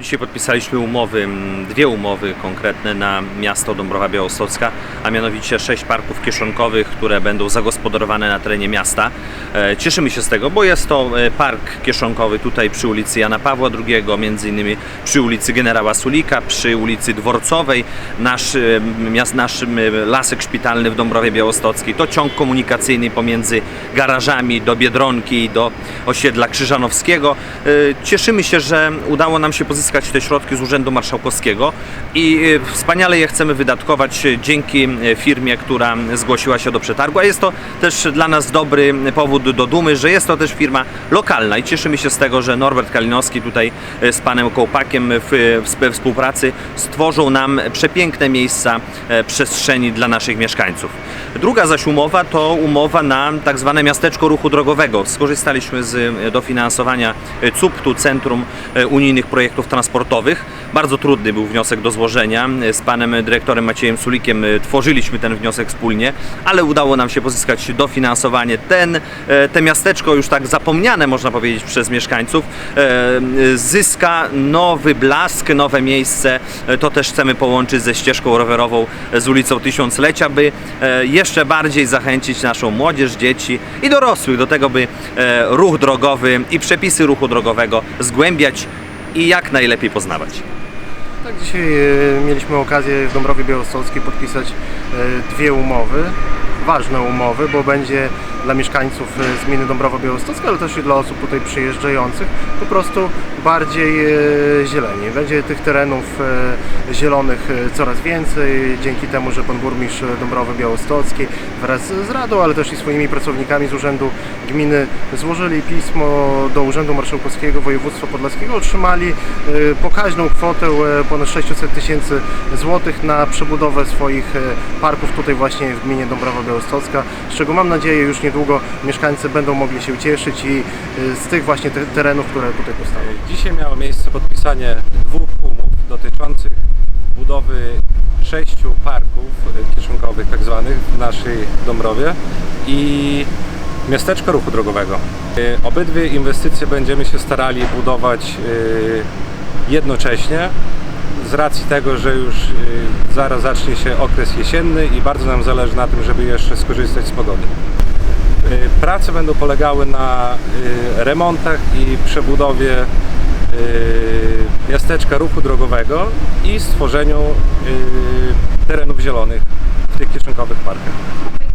Dzisiaj podpisaliśmy umowy, dwie umowy konkretne na miasto Dąbrowa Białostocka, a mianowicie sześć parków kieszonkowych, które będą zagospodarowane na terenie miasta. E, Cieszymy się z tego, bo jest to e, park kieszonkowy tutaj przy ulicy Jana Pawła II, między innymi przy ulicy Generała Sulika, przy ulicy Dworcowej, nasz, e, nasz lasek szpitalny w Dąbrowie Białostockiej. To ciąg komunikacyjny pomiędzy garażami do Biedronki i do osiedla Krzyżanowskiego. Cieszymy się, że udało nam się pozyskać te środki z Urzędu Marszałkowskiego i e, wspaniale je chcemy wydatkować e, dzięki e, firmie, która zgłosiła się do przetargu, a jest to też dla nas dobry powód do dumy, że jest to też firma lokalna i cieszymy się z tego, że Norbert Kalinowski tutaj z panem Kołpakiem w, w współpracy stworzą nam przepiękne miejsca e, przestrzeni dla naszych mieszkańców. Druga zaś umowa to umowa na tak zwane miasteczko ruchu drogowego. Skorzystaliśmy z dofinansowania CUPT-u, Centrum e, Unijnych Projektów Transportowych. Bardzo trudny był wniosek do złożenia. Z panem dyrektorem Maciejem Sulikiem e, tworzyliśmy ten wniosek wspólnie, ale udało nam się pozyskać dofinansowanie. Ten, e, te miasteczko już tak zapomniane, można powiedzieć, przez mieszkańców, e, zyska nowy blask, nowe miejsce. To też chcemy połączyć ze ścieżką rowerową z ulicą Tysiąclecia, by jeszcze bardziej zachęcić naszą młodzież, dzieci i dorosłych do tego, by ruch drogowy i przepisy ruchu drogowego zgłębiać i jak najlepiej poznawać. Tak, dzisiaj e, mieliśmy okazję w Dąbrowie Białostockiej podpisać e, dwie umowy, ważne umowy, bo będzie dla mieszkańców e, z gminy Dąbrowa Białostocka, ale też i dla osób tutaj przyjeżdżających po prostu bardziej e, zieleni. Będzie tych terenów e, zielonych coraz więcej, dzięki temu, że pan burmistrz Dąbrowy Białostockiej wraz z Radą, ale też i swoimi pracownikami z Urzędu Gminy złożyli pismo do Urzędu Marszałkowskiego Województwa Podlaskiego, otrzymali pokaźną kwotę ponad 600 tysięcy złotych na przebudowę swoich parków tutaj właśnie w gminie Dąbrowa Białostocka, z czego mam nadzieję już niedługo mieszkańcy będą mogli się cieszyć i e, z tych właśnie te- terenów, które tutaj powstaną. Dzisiaj miało miejsce podpisanie dwóch umów dotyczących budowy sześciu parków kieszonkowych tak zwanych w naszej Dąbrowie i miasteczko ruchu drogowego. E, Obydwie inwestycje będziemy się starali budować e, jednocześnie z racji tego, że już zaraz zacznie się okres jesienny i bardzo nam zależy na tym, żeby jeszcze skorzystać z pogody. Y, Prace będą polegały na y, remontach i przebudowie y, miasteczka ruchu drogowego i stworzeniu terenów zielonych w tych kieszonkowych parkach.